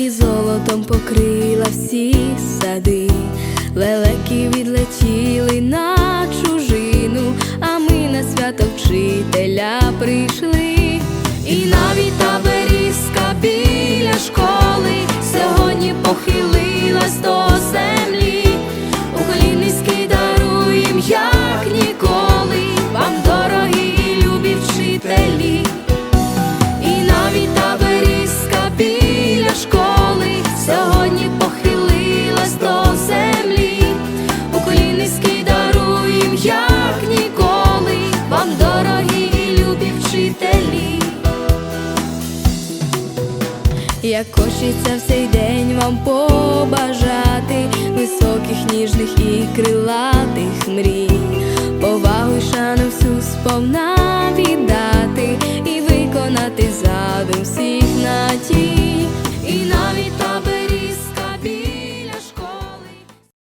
і золотом покрила всі сади. Леле як хочеться в цей день вам побажати